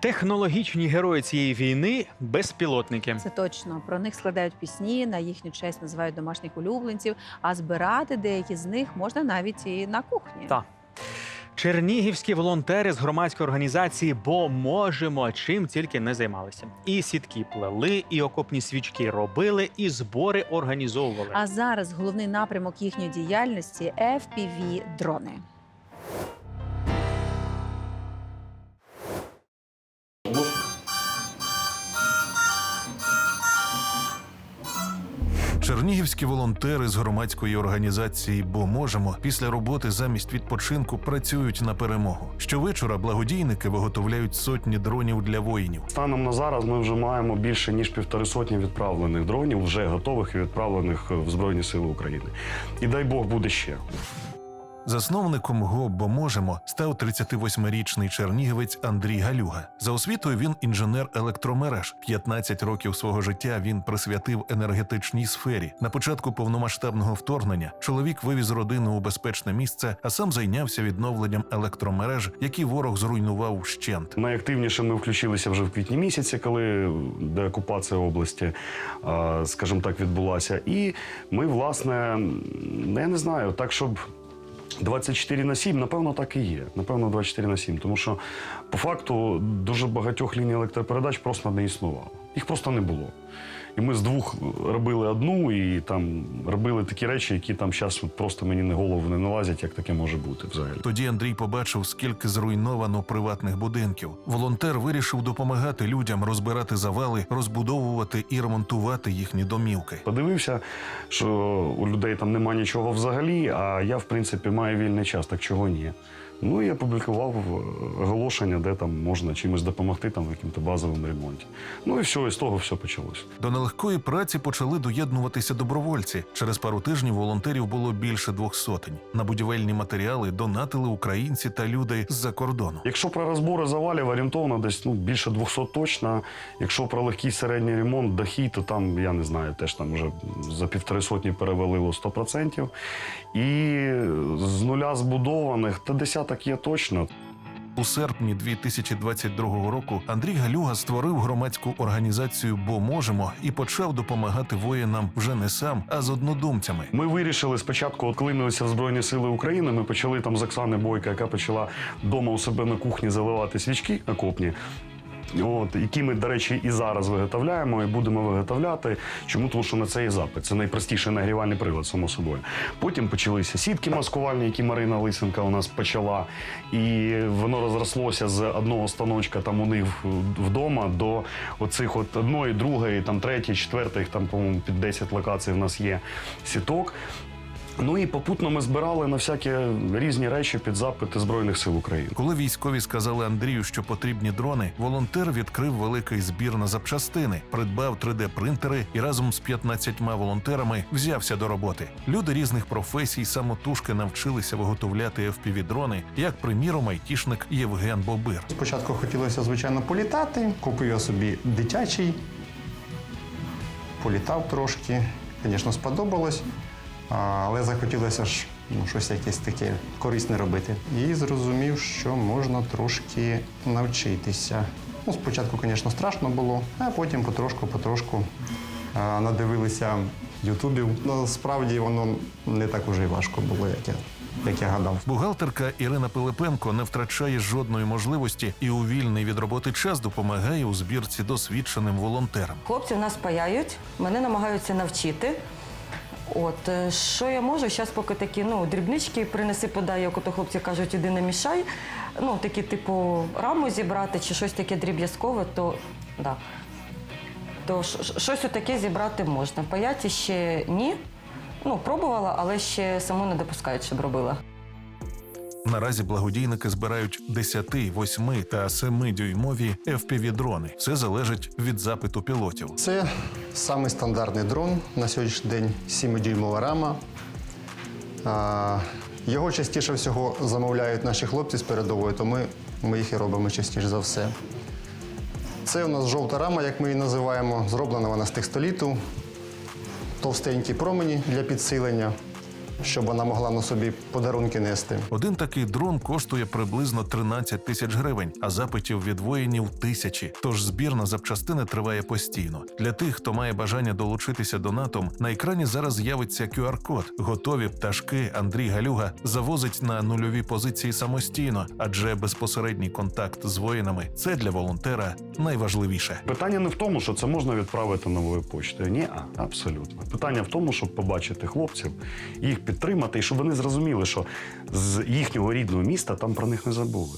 Технологічні герої цієї війни безпілотники. Це точно про них складають пісні, на їхню честь називають домашніх улюбленців. А збирати деякі з них можна навіть і на кухні. Так. Чернігівські волонтери з громадської організації Бо можемо чим тільки не займалися. І сітки плели, і окопні свічки робили, і збори організовували. А зараз головний напрямок їхньої діяльності fpv дрони. Чернігівські волонтери з громадської організації Бо можемо після роботи замість відпочинку працюють на перемогу. Щовечора благодійники виготовляють сотні дронів для воїнів. Станом на зараз ми вже маємо більше ніж півтори сотні відправлених дронів, вже готових і відправлених в Збройні Сили України. І дай Бог буде ще. Засновником ГО «Бо можемо став 38-річний чернігівець Андрій Галюга. За освітою він інженер електромереж. 15 років свого життя він присвятив енергетичній сфері. На початку повномасштабного вторгнення чоловік вивіз родину у безпечне місце, а сам зайнявся відновленням електромереж, які ворог зруйнував вщент. Найактивніше ми включилися вже в квітні місяці, коли деокупація області, а, скажімо так, відбулася. І ми, власне, я не знаю, так, щоб. 24 на 7, напевно, так і є. Напевно, 24 на 7. Тому що по факту дуже багатьох ліній електропередач просто не існувало. Їх просто не було. І ми з двох робили одну, і там робили такі речі, які там зараз просто мені на голову не налазять, як таке може бути взагалі. Тоді Андрій побачив, скільки зруйновано приватних будинків. Волонтер вирішив допомагати людям розбирати завали, розбудовувати і ремонтувати їхні домівки. Подивився, що у людей там нема нічого взагалі, а я, в принципі, маю вільний час, так чого ні. Ну, і я публікував е, оголошення, де там можна чимось допомогти, там, в яким-то базовому ремонті. Ну і все, і з того все почалося. До нелегкої праці почали доєднуватися добровольці. Через пару тижнів волонтерів було більше двох сотень. На будівельні матеріали донатили українці та люди з-за кордону. Якщо про розбори завалів орієнтовно десь ну, більше 200 точно. Якщо про легкий середній ремонт, дахи, то там, я не знаю, теж там вже за півтори сотні перевалило 100%. І з нуля збудованих, та десяток є точно. У серпні 2022 року Андрій Галюга створив громадську організацію Бо можемо і почав допомагати воїнам вже не сам, а з однодумцями. Ми вирішили спочатку, от коли ми в Збройні Сили України, ми почали там з Оксани Бойка, яка почала вдома у себе на кухні заливати свічки окопні. От, які ми, до речі, і зараз виготовляємо, і будемо виготовляти. Чому? Тому що на це є запит. Це найпростіший нагрівальний прилад, само собою. Потім почалися сітки маскувальні, які Марина Лисенка у нас почала. І воно розрослося з одного станочка там у них вдома до оцих от одної, другої, там третьої, четвертої, там, по-моєму, під 10 локацій в нас є сіток. Ну і попутно ми збирали на всякі різні речі під запити Збройних сил України. Коли військові сказали Андрію, що потрібні дрони, волонтер відкрив великий збір на запчастини, придбав 3D-принтери і разом з 15 волонтерами взявся до роботи. Люди різних професій самотужки навчилися виготовляти FPV-дрони, як приміром айтішник Євген Бобир. Спочатку хотілося, звичайно, політати. Купив я собі дитячий, політав трошки. Звісно, сподобалось, але захотілося ж ну, щось якесь таке корисне робити. І зрозумів, що можна трошки навчитися. Ну, спочатку, звісно, страшно було, а потім потрошку-потрошку надивилися ютубів. Насправді воно не так уже й важко було, як я, як я гадав. Бухгалтерка Ірина Пилипенко не втрачає жодної можливості і у вільний від роботи час допомагає у збірці досвідченим волонтерам. Хлопці нас паяють, мене намагаються навчити. От е, що я можу? Зараз поки такі ну, дрібнички принеси, подай, як ото хлопці кажуть, іди не мішай. Ну, такі, типу, раму зібрати чи щось таке дріб'язкове, то да. То щось отаке зібрати можна. Паяті ще ні. Ну, пробувала, але ще саму не допускають, щоб робила. Наразі благодійники збирають 10, 8 та 7 дюймові FPV-дрони. Все залежить від запиту пілотів. Це самий стандартний дрон на сьогоднішній день 7-дюймова рама. Його частіше всього замовляють наші хлопці з передової, то ми, ми їх і робимо частіше за все. Це у нас жовта рама, як ми її називаємо. Зроблена вона з текстоліту, товстенькі промені для підсилення. Щоб вона могла на собі подарунки нести. Один такий дрон коштує приблизно 13 тисяч гривень, а запитів від воїнів тисячі. Тож збір на запчастини триває постійно. Для тих, хто має бажання долучитися до НАТО, на екрані зараз з'явиться QR-код. Готові пташки Андрій Галюга завозить на нульові позиції самостійно, адже безпосередній контакт з воїнами це для волонтера найважливіше. Питання не в тому, що це можна відправити новою почтою. Ні, а, абсолютно. Питання в тому, щоб побачити хлопців, їх підтримати, і щоб вони зрозуміли, що з їхнього рідного міста там про них не забули.